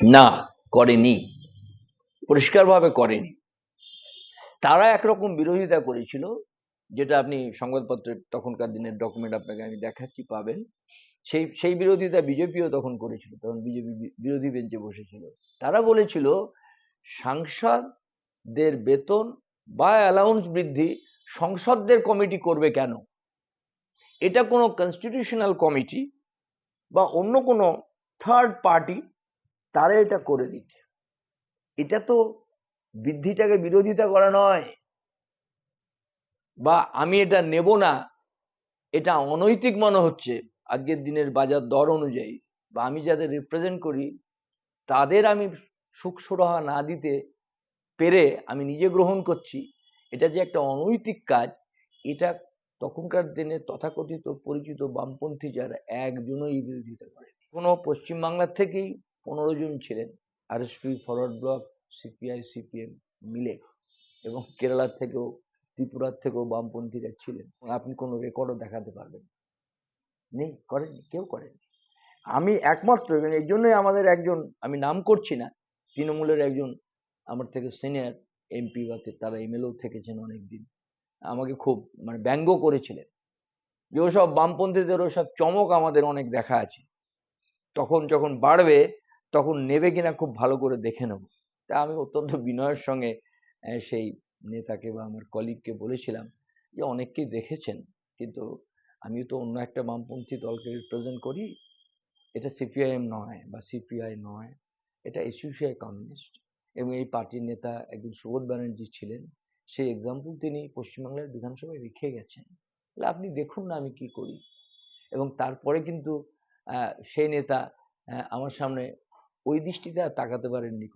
না, করেনি। পরিষ্কারভাবে করেনি। তারা একরকম বিরোধিতা করেছিল, যেটা আপনি সংবাদপত্রের তখনকার দিনের ডকুমেন্ট আপনাকে আমি দেখাচ্ছি, পাবেন। সেই সেই বিরোধিতা বিজেপিও তখন করেছিল, তখন বিজেপি বিরোধী বেঞ্চে বসেছিল। তারা বলেছিল, সাংসদদের বেতন বা অ্যালাউন্স বৃদ্ধি সংসদদের কমিটি করবে কেন? এটা কোনো কনস্টিটিউশনাল কমিটি বা অন্য কোনো থার্ড পার্টি তারা এটা করে দিচ্ছে। এটা তো বৃদ্ধিটাকে বিরোধিতা করা নয়। বা আমি এটা নেব না, এটা অনৈতিক মনে হচ্ছে আজকের দিনের বাজার দর অনুযায়ী। বা আমি যাদের রিপ্রেজেন্ট করি, তাদের আমি সুখ সুরাহা না দিতে পেরে আমি নিজে গ্রহণ করছি। এটা যে একটা অনৈতিক কাজ, এটা তখনকার দিনে তথাকথিত পরিচিত বামপন্থী যারা একজনই বিরোধিতা করে কোনো পশ্চিমবাংলার থেকেই পনেরো জন ছিলেন। RSP forward block, CPI, CPM মিলে এবং কেরালার থেকেও, ত্রিপুরার থেকেও বামপন্থীরা ছিলেন। আপনি কোনো রেকর্ডও দেখাতে পারবেন নেই, করেননি, কেউ করেনি আমি একমাত্র এবং এই জন্যই আমাদের একজন, আমি নাম করছি না, তৃণমূলের একজন আমার থেকে সিনিয়র এমপি বা তারা এমএলও থেকেছেন অনেকদিন। আমাকে খুব মানে ব্যঙ্গ করেছিলেন। যে ওসব বামপন্থীদের ওসব চমক আমাদের অনেক দেখা আছে। তখন যখন বাড়বে তখন নেবে কিনা খুব ভালো করে দেখে নেব। তা আমি অত্যন্ত বিনয়ের সঙ্গে সেই নেতাকে বা আমার কলিগকে বলেছিলাম যে, অনেককেই দেখেছেন, কিন্তু আমি তো অন্য একটা বামপন্থী দলকে রিপ্রেজেন্ট করি। এটা সিপিআইএম নয় বা সিপিআই নয়, এটা এসইউসিআই কমিউনিস্ট এবং এই পার্টির নেতা একজন সুবোধ ব্যানার্জি ছিলেন। সেই এক্সাম্পল তিনি পশ্চিমবাংলার বিধানসভায় রেখে গেছেন। তাহলে আপনি দেখুন না আমি কি করি? এবং তারপরে কিন্তু সেই নেতা আমার সামনে ওই দৃষ্টিতে আর তাকাতে পারেননি